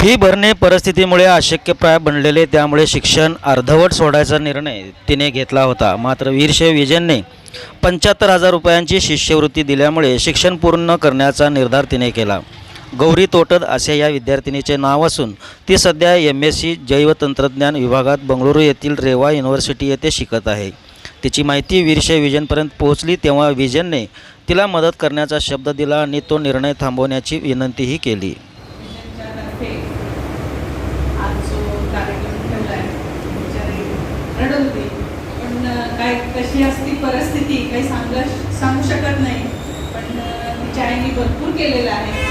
Fee भरणे परिस्थितीमुळे अशक्यप्राय बनलेले त्यामुळे शिक्षण अर्धवट सोडायचा निर्णय तिने घेतला होता. मात्र वीरशे विजयनने पंच्याहत्तर हजार रुपयांची शिष्यवृत्ती दिल्यामुळे शिक्षण पूर्ण करण्याचा निर्धार तिने केला. गौरी तोटद असे या विद्यार्थिनीचे नाव असून ती सध्या एम एस सी जैवतंत्रज्ञान विभागात बंगळुरू येथील रेवा युनिव्हर्सिटी येथे शिकत आहे. तिची माहिती वीरशे विजनपर्यंत पोहोचली तेव्हा विजनने तिला मदत करण्याचा शब्द दिला आणि तो निर्णय थांबवण्याची विनंतीही केली त्यांच्यातर्फे आज जो कार्यक्रम ठेवला आहे बिचारी रडत होती पण काय कशी असती परिस्थिती काही सांग सांगू शकत नाही. पण तिच्या आईने भरपूर केलेलं आहे.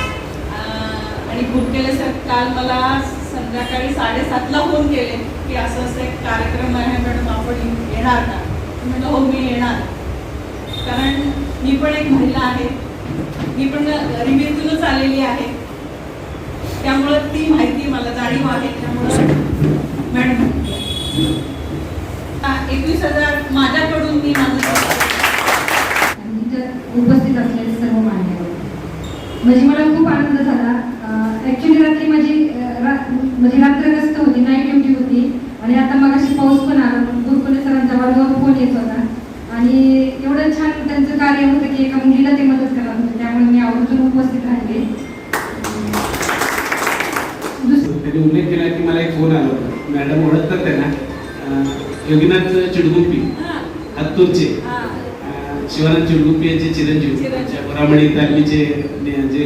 आणि भूरकेले सर काल मला संध्याकाळी साडेसातला फोन केले की असं असं एक कार्यक्रम आहे मॅडम आपण येणार ना. म्हटलं हो मी येणार. कारण मी पण एक महिला आहे. मी पण गरिबीतूनच आलेली आहे. त्यामुळं ती माहिती मला जाणीव आहे. त्यामुळं मॅडम एकवीस हजार माझ्याकडून मी माझं उपस्थित असलेले सर्व मान्यवर म्हणजे मला खूप आनंद झाला. ॲक्च्युली रात्री माझी म्हणजे रात्रग्रस्त होती नाईट ड्युटी होती. आणि आता मग अशी पाऊस पण आला गुरुकुले सरांचा वारंवार फोन येत होता. आणि एवढं छान त्यांचं कार्य होतं की एका मुलीला ते मदत करत होते त्यामुळे मी आवर्जून उपस्थित राहिले. त्यांनी उल्लेख केला की मला एक फोन आला होता. मॅडम ओळखतात त्यांना. योगीनाथ चिडगुप्पी हत्तूरचे शिवानंद चिडगुप्पी यांचे चिरंजीव वरामणी तालमीचे जे.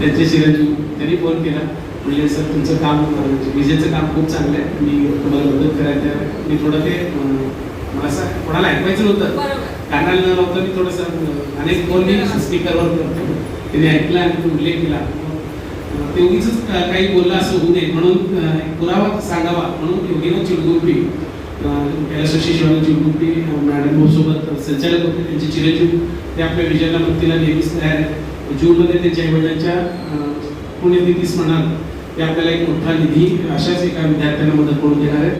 त्यांचे चिरंजीव त्यांनी फोन केला. म्हणजे सर तुमचं काम विजेचं काम खूप चांगलं आहे. मी तुम्हाला मदत करायचं मी थोडं ते मला असं कोणाला ऐकवायचं नव्हतं. कानाला नव्हतं मी थोडंसं अनेक फोन मी स्पीकरवर करतो. त्याने ऐकला आणि तो उल्लेख केला ते उगीच काही बोललं असं होऊ नये म्हणून पुरावा सांगावा म्हणून योगीनाथ चिडगुंपी कैलास शिवाजी चिडगुप्पी मॅडम सोबत संचालक होते त्यांचे चिरंजीव ते आपल्या विजयाला मुक्तीला नेहमीच तयार आहेत. जूनमध्ये त्यांच्या आईवडिलांच्या अं, पुण्यतिथीस म्हणाल ते आपल्याला एक मोठा निधी अशाच एका विद्यार्थ्यांना मदत करून देणार आहे